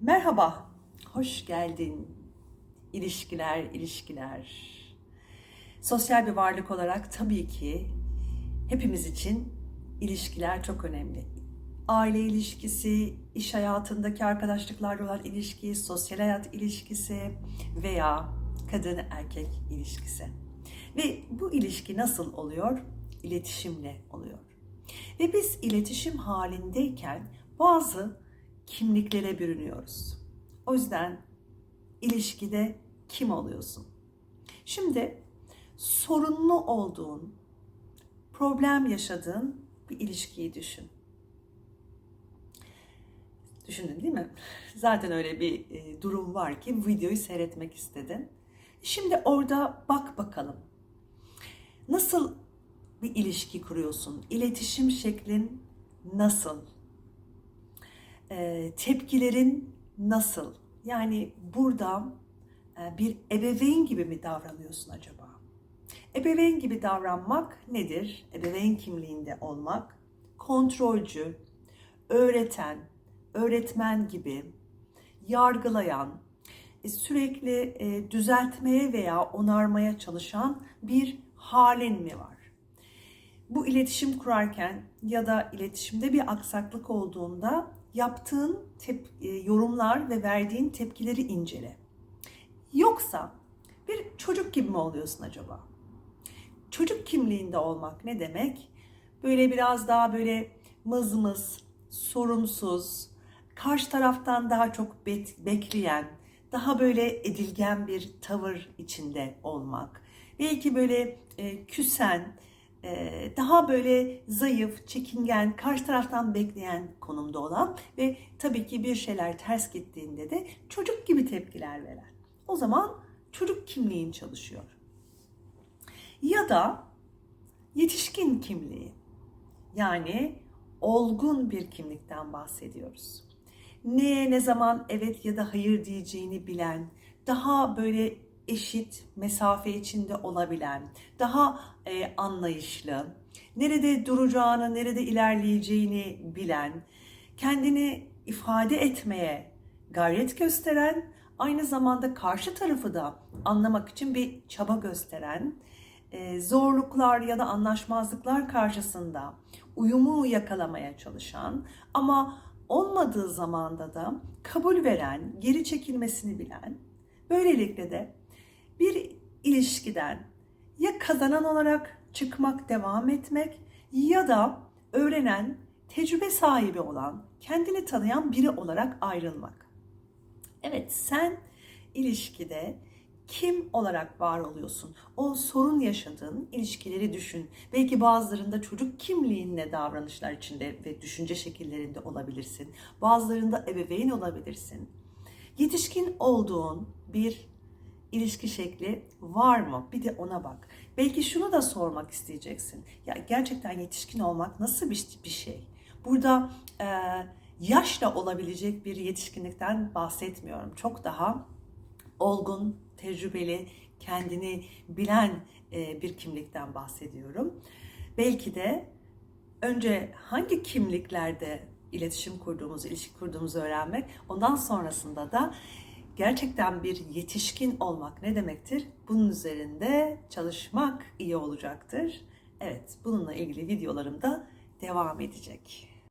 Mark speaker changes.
Speaker 1: Merhaba, hoş geldin. İlişkiler, ilişkiler. Sosyal bir varlık olarak tabii ki hepimiz için ilişkiler çok önemli. Aile ilişkisi, iş hayatındaki arkadaşlıklarla olan ilişki, sosyal hayat ilişkisi veya kadın erkek ilişkisi. Ve bu ilişki nasıl oluyor? İletişimle oluyor. Ve biz iletişim halindeyken bazı kimliklere bürünüyoruz. O yüzden ilişkide kim oluyorsun? Şimdi sorunlu olduğun, problem yaşadığın bir ilişkiyi düşün. Düşündün değil mi? Zaten öyle bir e, durum var ki videoyu seyretmek istedin. Şimdi orada bak bakalım. Nasıl bir ilişki kuruyorsun? İletişim şeklin nasıl? E, tepkilerin nasıl? Yani burada e, bir ebeveyn gibi mi davranıyorsun acaba? Ebeveyn gibi davranmak nedir? Ebeveyn kimliğinde olmak, kontrolcü, öğreten, öğretmen gibi, yargılayan, e, sürekli e, düzeltmeye veya onarmaya çalışan bir halin mi var? Bu iletişim kurarken ya da iletişimde bir aksaklık olduğunda yaptığın tep- e, yorumlar ve verdiğin tepkileri incele. Yoksa bir çocuk gibi mi oluyorsun acaba? Çocuk kimliğinde olmak ne demek? Böyle biraz daha böyle mızmız, sorumsuz, karşı taraftan daha çok bekleyen, daha böyle edilgen bir tavır içinde olmak. Belki böyle e, küsen, daha böyle zayıf, çekingen, karşı taraftan bekleyen konumda olan ve tabii ki bir şeyler ters gittiğinde de çocuk gibi tepkiler veren. O zaman çocuk kimliğin çalışıyor. Ya da yetişkin kimliği. Yani olgun bir kimlikten bahsediyoruz. Neye ne zaman evet ya da hayır diyeceğini bilen, daha böyle eşit mesafe içinde olabilen, daha e, anlayışlı, nerede duracağını, nerede ilerleyeceğini bilen, kendini ifade etmeye gayret gösteren, aynı zamanda karşı tarafı da anlamak için bir çaba gösteren, e, zorluklar ya da anlaşmazlıklar karşısında uyumu yakalamaya çalışan ama olmadığı zamanda da kabul veren, geri çekilmesini bilen, böylelikle de bir ilişkiden ya kazanan olarak çıkmak, devam etmek ya da öğrenen, tecrübe sahibi olan, kendini tanıyan biri olarak ayrılmak. Evet, sen ilişkide kim olarak var oluyorsun? O sorun yaşadığın ilişkileri düşün. Belki bazılarında çocuk kimliğinle davranışlar içinde ve düşünce şekillerinde olabilirsin. Bazılarında ebeveyn olabilirsin. Yetişkin olduğun bir ilişki şekli var mı? Bir de ona bak. Belki şunu da sormak isteyeceksin. Ya gerçekten yetişkin olmak nasıl bir, bir şey? Burada e, yaşla olabilecek bir yetişkinlikten bahsetmiyorum. Çok daha olgun, tecrübeli, kendini bilen e, bir kimlikten bahsediyorum. Belki de önce hangi kimliklerde iletişim kurduğumuzu, ilişki kurduğumuzu öğrenmek, ondan sonrasında da gerçekten bir yetişkin olmak ne demektir? Bunun üzerinde çalışmak iyi olacaktır. Evet, bununla ilgili videolarım da devam edecek.